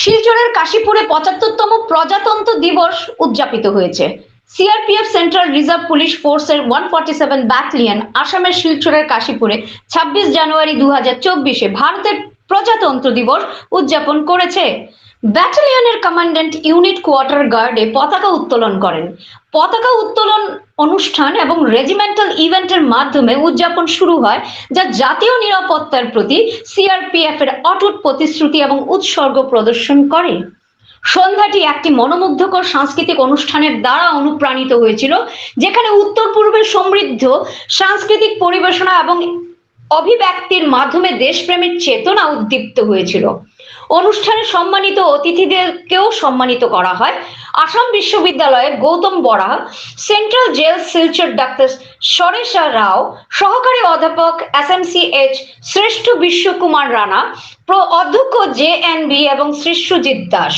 শিলচরের কাশীপুরে পঁচাত্তরতম প্রজাতন্ত্র দিবস উদযাপিত হয়েছে। সিআরপিএফ সেন্ট্রাল রিজার্ভ পুলিশ ফোর্সের ওয়ান ফর্টি সেভেন ব্যাটালিয়ন আসামের শিলচরের কাশীপুরে ছাব্বিশ জানুয়ারি দু হাজার চব্বিশে ভারতের প্রজাতন্ত্র দিবস উদযাপন করেছে। ব্যাটালিয়নের কমান্ড্যান্ট ইউনিট কোয়ার্টার গার্ডে পতাকা উত্তোলন করেন। পতাকা উত্তোলন অনুষ্ঠান এবং রেজিমেন্টাল ইভেন্টের মাধ্যমে উদযাপন শুরু হয়, যা জাতীয় নিরাপত্তার প্রতি সিআরপিএফ এর অটুট প্রতিশ্রুতি এবং উৎসর্গ প্রদর্শন করে। সন্ধ্যাটি একটি মনোমুগ্ধকর সাংস্কৃতিক অনুষ্ঠানের দ্বারা অনুপ্রাণিত হয়েছিল, যেখানে উত্তর পূর্বের সমৃদ্ধ সাংস্কৃতিক পরিবেশনা এবং অভিব্যক্তির মাধ্যমে দেশপ্রেমের চেতনা উদ্দীপ্ত হয়েছিল। অনুষ্ঠানে সম্মানিত অতিথিদেরকেও সম্মানিত করা হয়। আসাম বিশ্ববিদ্যালয়ের Gautam Bora central jail Silchar doctor সরেশা Rao, সহকারী অধ্যাপক এসএমসিএইচ শ্রেষ্ঠ বিশ্বকুমার রানা অধ্যক্ষ জে এন বি এবং শ্রী দাস।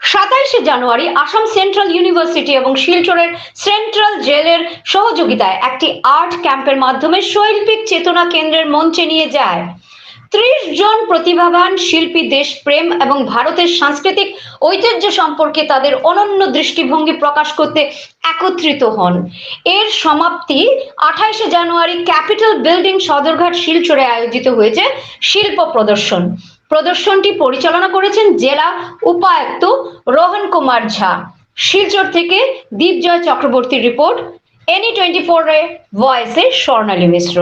সাতাইশে জানুয়ারি আসাম সেন্ট্রাল ইউনিভার্সিটি এবং শিলচরের সেন্ট্রাল জেলের সহযোগিতায় একটি আর্ট ক্যাম্পের মাধ্যমে শৈল্পিক চেতনা কেন্দ্রের মঞ্চে নিয়ে যায়। ত্রিশ জন প্রতিভাবান শিল্পী দেশপ্রেম এবং ভারতের সাংস্কৃতিক ঐতিহ্য সম্পর্কে তাদের অনন্য দৃষ্টিভঙ্গি প্রকাশ করতে একত্রিত হন। এর সমাপ্তি আঠাইশে জানুয়ারি ক্যাপিটাল বিল্ডিং সদরঘাট শিলচরে আয়োজিত হয়েছে শিল্প প্রদর্শন। প্রদর্শনটি পরিচালনা করেছেন জেলা উপায়ুক্ত রোহন কুমার ঝা। শিলচর থেকে দীপজয় চক্রবর্তীর রিপোর্ট, এনি টোয়েন্টি ফোর ভয়েসে স্বর্ণালী মিশ্র।